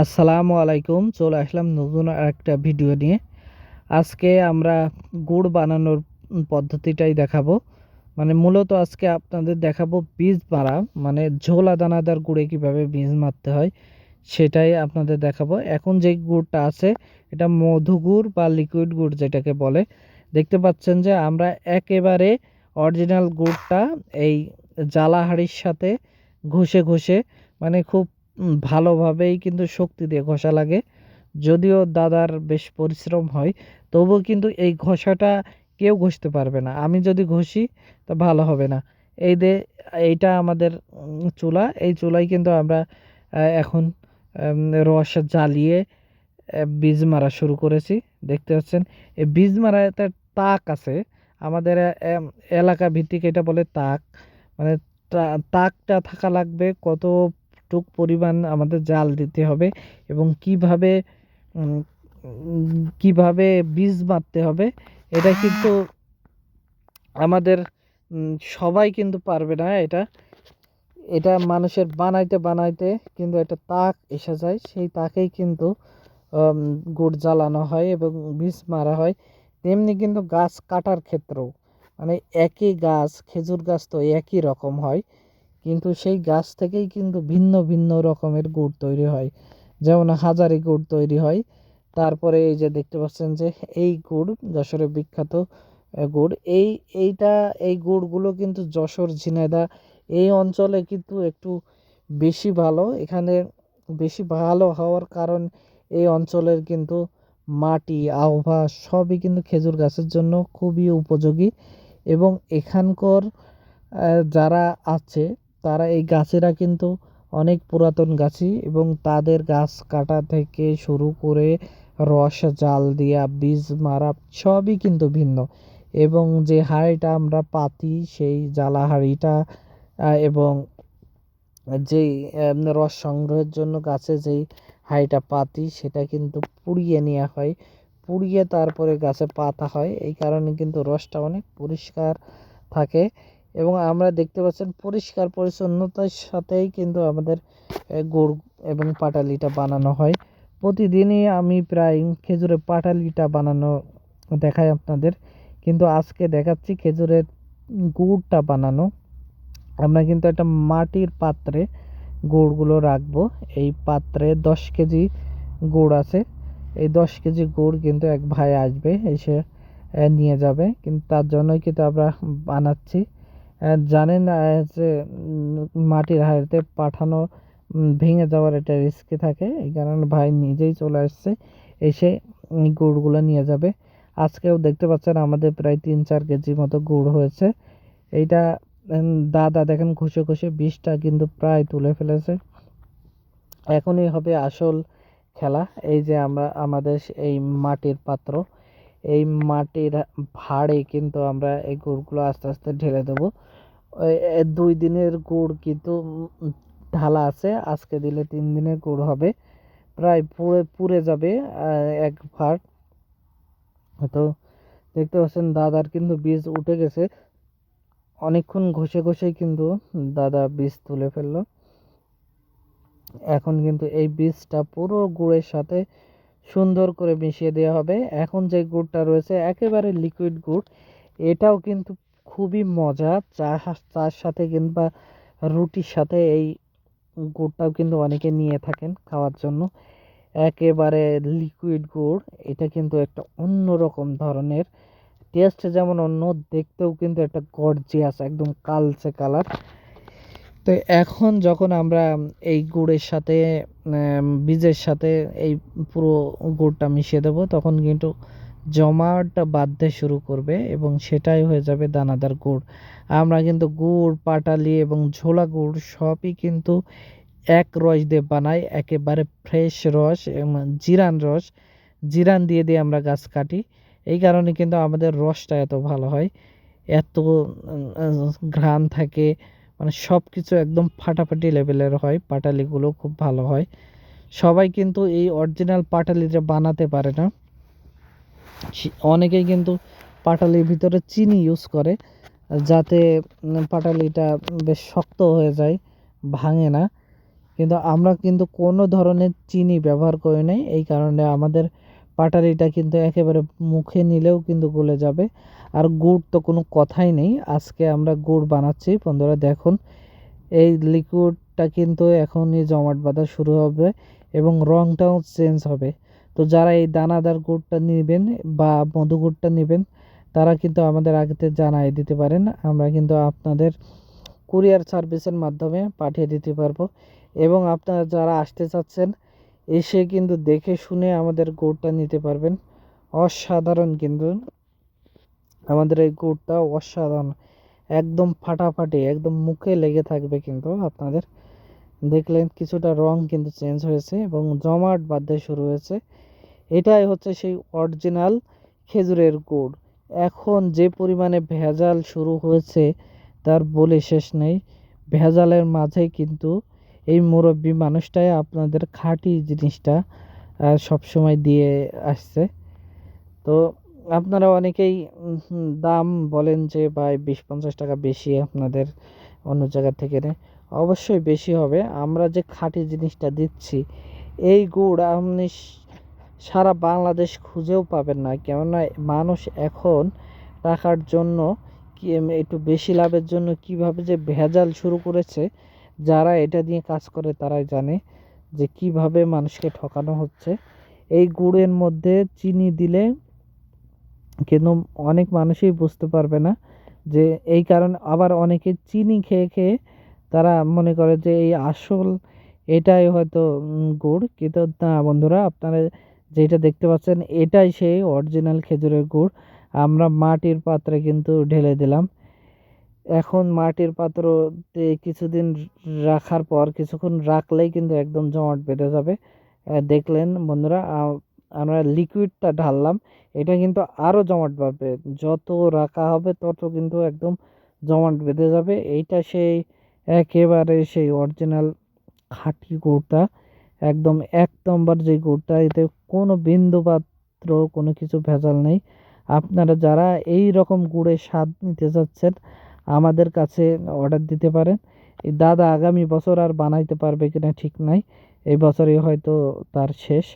আসসালামু আলাইকুম, চলে আসলাম নতুন একটা ভিডিও নিয়ে। আজকে আমরা গুড় বানানোর পদ্ধতিটাই দেখাবো। মানে মূলত আজকে আপনাদের দেখাবো বীজ মারা মানে ঝোলা দানাদার গুড়ে কীভাবে বীজ মারতে হয়, সেটাই আপনাদের দেখাবো। এখন যে গুড়টা আছে, এটা মধু গুড় বা লিকুইড গুড় যেটাকে বলে। দেখতে পাচ্ছেন যে আমরা একেবারে অরিজিনাল গুড়টা এই জ্বালাহাড়ির সাথে ঘষে ঘষে মানে খুব ভালোভাবেই কিন্তু শক্তি দিয়ে ঘষা লাগে। যদিও দাদার বেশ পরিশ্রম হয়, তবুও কিন্তু এই ঘষাটা কেউ ঘষতে পারবে না। আমি যদি ঘষি, তা ভালো হবে না। এই দে, এইটা আমাদের চুলা। এই চুলাই কিন্তু আমরা এখন রস জ্বালিয়ে বীজ মারা শুরু করেছি। দেখতে পাচ্ছেন? এই বীজ মারা একটা তাক আছে। আমাদের এলাকা ভিত্তিক এটা বলে তাক। মানে তাকটা থাকা লাগবে কতটুক পরিমাণ আমাদের জাল দিতে হবে এবং কীভাবে কীভাবে বীজ মারতে হবে, এটা কিন্তু আমাদের সবাই কিন্তু পারবে না এটা। এটা মানুষের বানাইতে বানাইতে কিন্তু একটা তাক এসে যায়, সেই তাকেই কিন্তু গুড় জ্বালানো হয় এবং বীজ মারা হয়। তেমনি কিন্তু গাছ কাটার ক্ষেত্রেও মানে একই গাছ, খেজুর গাছ তো একই রকম হয়। কিন্তু সেই গাছ থেকেই কিন্তু ভিন্ন ভিন্ন রকমের গুড় তৈরি হয়। যেমন হাজারি গুড় তৈরি হয়। তারপরে এই যে দেখতে পাচ্ছেন যে এই গুড়, যশোরের বিখ্যাত গুড়, এই, এইটা, এই গুড়গুলো কিন্তু যশোর ঝিনাইদা এই অঞ্চলে কিন্তু একটু বেশি ভালো। এখানে বেশি ভালো হওয়ার কারণ এই অঞ্চলের কিন্তু মাটি, আবহাওয়া সবই কিন্তু খেজুর গাছের জন্য খুবই উপযোগী। এবং এখানকার যারা আছে তারা এই গাছেরা কিন্তু অনেক পুরাতন গাছই এবং তাদের গাছ কাটা থেকে শুরু করে রস, জাল দেওয়া বীজ মারা সবই কিন্তু ভিন্ন। এবং যে হাঁড়িটা আমরা পাতি, সেই জ্বালা হাঁড়িটা এবং যেই রস সংগ্রহের জন্য গাছে যেই হাঁড়িটা পাতি, সেটা কিন্তু পুড়িয়ে নেওয়া হয়। পুড়িয়ে তারপরে গাছে পাতা হয়। এই কারণে কিন্তু রসটা অনেক পরিষ্কার থাকে। এবং আমরা দেখতে পাচ্ছেন পরিষ্কার পরিচ্ছন্নতার সাথেই কিন্তু আমাদের গুড় এবং পাটালিটা বানানো হয়। প্রতিদিনই আমি প্রায় খেজুরের পাটালিটা বানানো দেখাই আপনাদের। কিন্তু আজকে দেখাচ্ছি খেজুরের গুড়টা বানানো। আমরা কিন্তু একটা মাটির পাত্রে গুড়গুলো রাখব। এই পাত্রে দশ কেজি গুড় আছে। এই দশ কেজি গুড় কিন্তু এক ভাই আসবে, এসে নিয়ে যাবে। কিন্তু তার জন্যই কিন্তু আমরা বানাচ্ছি। জানেন আহ, যে মাটির হাড়িতে পাঠানো ভেঙে যাওয়ার একটা রিস্কি থাকে। এই কারণে ভাই নিজেই চলে আসছে এসে গুড়গুলো নিয়ে যাবে। আজকেও দেখতে পাচ্ছেন আমাদের প্রায় তিন চার কেজি মতো গুড় হয়েছে। এইটা দাদা দেখেন ঘষে ঘষে বিষটা কিন্তু প্রায় তুলে ফেলেছে। এখনই হবে আসল খেলা। এই যে আমরা আমাদের এই মাটির পাত্র। এই মাটির ভাঁড়ে কিন্তু আমরা এই গুড়গুলো আস্তে আস্তে ঢেলে দেবো। দুই দিনের গুড় কিন্তু ঢালা আছে, আজকে দিলে তিন দিনের গুড় হবে। প্রায় পুড়ে পুড়ে যাবে এক ভাঁড়। তো দেখতে পাচ্ছেন দাদার কিন্তু বীজ উঠে গেছে। অনেকক্ষণ ঘষে ঘষেই কিন্তু দাদা বীজ তুলে ফেলল। এখন কিন্তু এই বীজটা পুরো গুড়ের সাথে সুন্দর করে মিশিয়ে দেওয়া হবে। এখন যে গুড়টা রয়েছে, একেবারে লিকুইড গুড়। এটাও কিন্তু খুবই মজা। চা চার সাথে কিংবা রুটির সাথে এই গুড়টাও কিন্তু অনেকে নিয়ে থাকেন খাওয়ার জন্য। একেবারে লিকুইড গুড়। এটা কিন্তু একটা অন্যরকম ধরনের টেস্ট যেমন অন্য, দেখতেও কিন্তু একটা গর্জিয়াস একদম কালচে কালার তো এখন যখন আমরা এই গুড়ের সাথে বীজের সাথে এই পুরো গুড়টা মিশিয়ে দেবো, তখন কিন্তু জমাটটা বাঁধতে শুরু করবে এবং সেটাই হয়ে যাবে দানাদার গুড়। আমরা কিন্তু গুড়, পাটালি এবং ঝোলা গুড় সবই কিন্তু এক রস দিয়ে বানাই, একেবারে ফ্রেশ রস জিরান রস। জিরান দিয়ে দিয়ে আমরা গাছ কাটি। এই কারণে কিন্তু আমাদের রসটা এত ভালো হয়, এত ঘ্রাণ থাকে। মানে সব কিছু একদম ফাটাফাটি লেভেলের হয়, পাটালিগুলো খুব ভালো হয়। সবাই কিন্তু এই অরিজিনাল পাটালিটা বানাতে পারে না অনেকেই কিন্তু পাটালির ভিতরে চিনি ইউজ করে, যাতে পাটালিটা বেশ শক্ত হয়ে যায়, ভাঙে না। কিন্তু আমরা কিন্তু কোনো ধরনের চিনি ব্যবহার করি নাই, এই কারণে আমাদের পাটালিটা কিন্তু একেবারে মুখে নিলেও কিন্তু গলে যাবে। আর গুড় তো কোনো কথাই নেই। আজকে আমরা গুড় বানাচ্ছি। বন্ধুরা দেখুন, এই লিকুইডটা কিন্তু এখনই জমাট বাঁধা শুরু হবে এবং রঙটাও চেঞ্জ হবে। তো যারা এই দানাদার গুড়টা নেবেন বা মধু গুড়টা নেবেন, তারা কিন্তু আমাদের আগেতে জানাই দিতে পারেন। আমরা কিন্তু আপনাদের কুরিয়ার সার্ভিসের মাধ্যমে পাঠিয়ে দিতে পারব। এবং আপনারা যারা আসতে চাচ্ছেন এসে কিন্তু দেখে শুনে আমাদের গুড়টা নিতে পারবেন। অসাধারণ কিন্তু। আমাদের এই গুড়টা অসাধারণ। একদম ফাটাফাটি, একদম মুখে লেগে থাকবে কিন্তু আপনাদের। দেখলেন কিছুটা রং কিন্তু চেঞ্জ হয়েছে এবং জমাট বাঁধতে শুরু হয়েছে। এটাই হচ্ছে সেই অরিজিনাল খেজুরের গুড়। এখন যে পরিমাণে ভেজাল শুরু হয়েছে, তার বলে শেষ নেই। ভেজালের মাঝে কিন্তু এই মুরব্বী মানুষটাই আপনাদের খাঁটি জিনিসটা সবসময় দিয়ে আসছে। তো আপনারা অনেকেই দাম বলেন যে, ভাই বিশ পঞ্চাশ টাকা বেশি আপনাদের অন্য জায়গা থেকে নেয় অবশ্যই বেশি হবে। আমরা যে খাঁটি জিনিসটা দিচ্ছি, এই গুড় আপনি সারা বাংলাদেশ খুঁজেও পাবেন না। কেননা মানুষ এখন টাকার জন্য কি, একটু বেশি লাভের জন্য কীভাবে যে ভেজাল শুরু করেছে যারা এটা নিয়ে কাজ করে তারাই জানে যে কীভাবে মানুষকে ঠকানো হচ্ছে। এই গুড়ের মধ্যে চিনি দিলে কিন্তু অনেক মানুষই বুঝতে পারবে না যে এই কারণে আবার অনেকে চিনি খেয়ে খেয়ে তারা মনে করে যে এই আসল এটাই হয়তো গুড়। কিন্তু না বন্ধুরা, আপনারা যেটা দেখতে পাচ্ছেন এটাই সেই অরিজিনাল খেজুরের গুড়। আমরা মাটির পাত্রে কিন্তু ঢেলে দিলাম। এখন মাটির পাত্রতে কিছুদিন রাখার পর কিছুক্ষণ রাখলেই কিন্তু একদম জমাট বেঁধে যাবে। দেখলেন বন্ধুরা আমরা লিকুইডটা ঢাললাম, এটা কিন্তু আরও জমাট বাঁধবে। যত রাখা হবে তত কিন্তু একদম জমাট বেঁধে যাবে। এইটা সেই একেবারে সেই অরিজিনাল খাঁটি গুড়টা, একদম এক নম্বর যে গুড়টা, এতে কোনো বিন্দু পাত্র কোনো কিছু ভেজাল নেই। আপনারা যারা এই রকম গুড়ের স্বাদ নিতে চাচ্ছেন আমাদের কাছে অর্ডার দিতে পারেন। দাদা আগামী বছর আর বানাইতে পারবে কিনা ঠিক নাই। এই বছরই হয়তো তার শেষ।